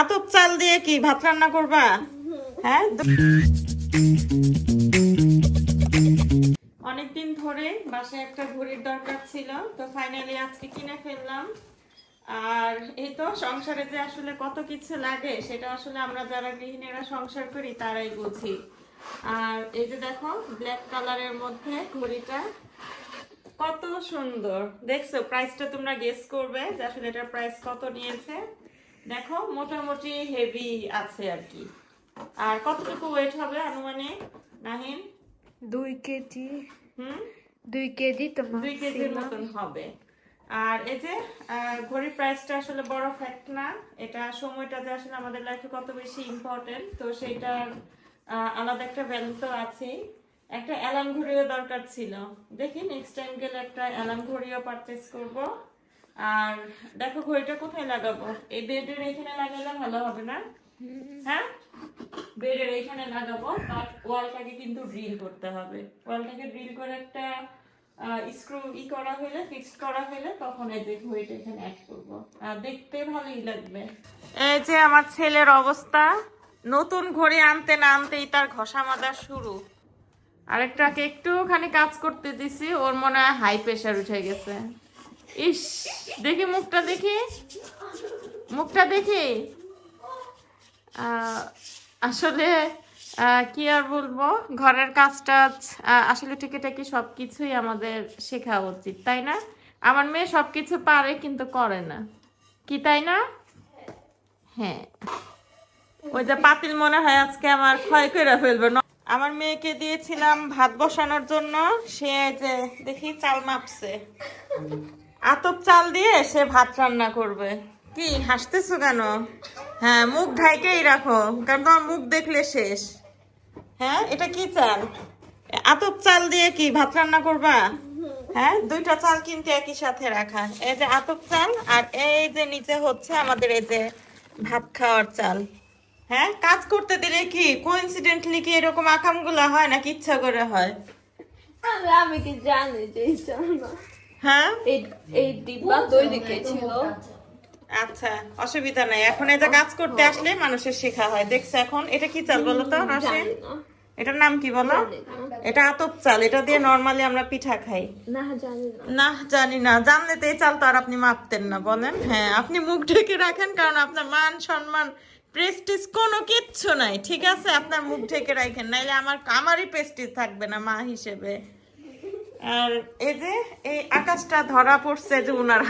আতপ চাল দিয়ে কি ভাত রান্না করবা? হ্যাঁ? অনেকদিন ধরে বাসায় একটা ঘড়ির দরকার ছিল, তো ফাইনালি আজকে কিনে ফেললাম। আর এই তো সংসারে যে আসলে কত কিছু লাগে, সেটা আসলে আমরা যারা গৃহিণীরা সংসার করি, তারাই বুঝি। আর এই যে দেখো ব্ল্যাক কালারের মধ্যে ঘড়িটা কত সুন্দর। দেখছ প্রাইসটা তোমরা গেস করবে যে আসলে এটার প্রাইস কত নিয়েছে। দেখো মোটামুটি হেভি আছে আর কি। আর কতটুকু ওয়েট হবে আনুমানিক নাহিন? দুই কেজি। হুম? দুই কেজি তোমার দুই কেজির মতন হবে। আর এই যে ঘড়ির প্রাইসটা আসলে বড় ফ্যাক্ট না। এটা সময়টা যে আসলে আমাদের লাইফে কত বেশি ইম্পর্টেন্ট তো সেইটার আলাদা একটা ভ্যালু তো আছেই। একটা অ্যালার্ম ঘড়িও দরকার ছিল। দেখি নেক্সট টাইম গেলে একটা অ্যালার্ম ঘড়িও পারচেস করব। আর দেখো ঘড়িটা কোথায় লাগাবো? এই বেডের এখানে লাগালে ভালো হবে না? হ্যাঁ? বেডের এখানে লাগাবো বাট ওয়ালটাকে কিন্তু ড্রিল করতে হবে। ওয়ালটাকে ড্রিল করে একটা স্ক্রু ই করা হলে ফিক্সড করা হলে তখন এই যে ঘড়িটা এখানে অ্যাড করব। আর দেখতে ভালোই লাগবে। এই যে আমার ছেলের অবস্থা। নতুন ঘড়ি আনতে না আনতেই তার ঘষা মাজা শুরু। আরেকটাকে একটুখানি কাজ করতে দিছি, ওর মনে হয় হাই প্রেশার উঠে গেছে। ইস দেখি মুখটা দেখি মুখটা দেখি। আসলে কি আর বলব? ঘরের কাজ টাজ আহ, আসলে টুকিটাকি সব কিছুই আমাদের শেখা উচিত তাই না? আমার মেয়ে সব কিছু পারে কিন্তু করে না। কি তাই না? হ্যাঁ। ওই যে পাতিল মনে হয় আজকে আমার ক্ষয় করে ফেলবে। আমার মেয়েকে দিয়েছিলাম ভাত বসানোর জন্য সে যে দেখি চাল মাপছে। আতপ চাল দিয়ে সে ভাত রান্না করবে। কি, হাসতেছো কেন? হ্যাঁ মুখ ঢাইকেই রাখো, কারণ তোমার মুখ দেখলে শেষ। হ্যাঁ এটা কি চাল? আতপ চাল দিয়ে কি, ভাত রান্না করবা? হ্যাঁ দুইটা চাল কিন্তু একই সাথে রাখা। এই যে আতপ চাল আর এই যে নিচে হচ্ছে আমাদের এই যে ভাত খাওয়ার চাল। হ্যাঁ কাজ করতে দিলে কি কোইন্সিডেন্টলি কি এরকম আকামগুলো হয় নাকি ইচ্ছা করে হয়? আমি কি জানি যে। হ্যাঁ? এই ডিব্বা আচ্ছা অসুবিধা নাই। এখন যে কাজ করতে আসলে মানুষের শেখা হয়। দেখছ এখন এটা কি চাল বলো তো এটার নাম কি বলো? এটা আতপ চাল এটা দিয়ে নর্মালি আমরা পিঠা খাই। না জানি না। না জানি না। জানলে তো এই চাল তো আর আপনি মাপতেন না বলেন। হ্যাঁ আপনি মুখ ঢেকে রাখেন কারণ আপনার মান সম্মান প্রেস্টিজ কোনো কিচ্ছু নাই ঠিক আছে? আপনার মুখ ঢেকে রাখেন নাইলে আমার আমারই প্রেস্টিজ থাকবে না মা হিসেবে। আর এই যে, এই আকাশটা ধরা পড়ছে যে উনার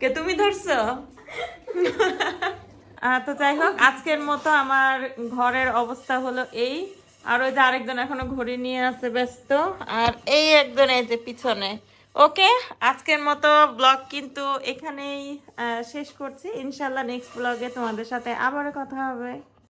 কে তুমি ধরছো? তো যাই হোক, আজকের মতো আমার ঘরের অবস্থা হলো এই। আর ওই যে আরেকজন এখনও ঘড়ি নিয়ে আছে ব্যস্ত। আর এই একজন এই যে পিছনে। ওকে, আজকের মতো ব্লগ কিন্তু এখানেই শেষ করছি। ইনশাল্লাহ নেক্সট ব্লগে তোমাদের সাথে আবারও কথা হবে।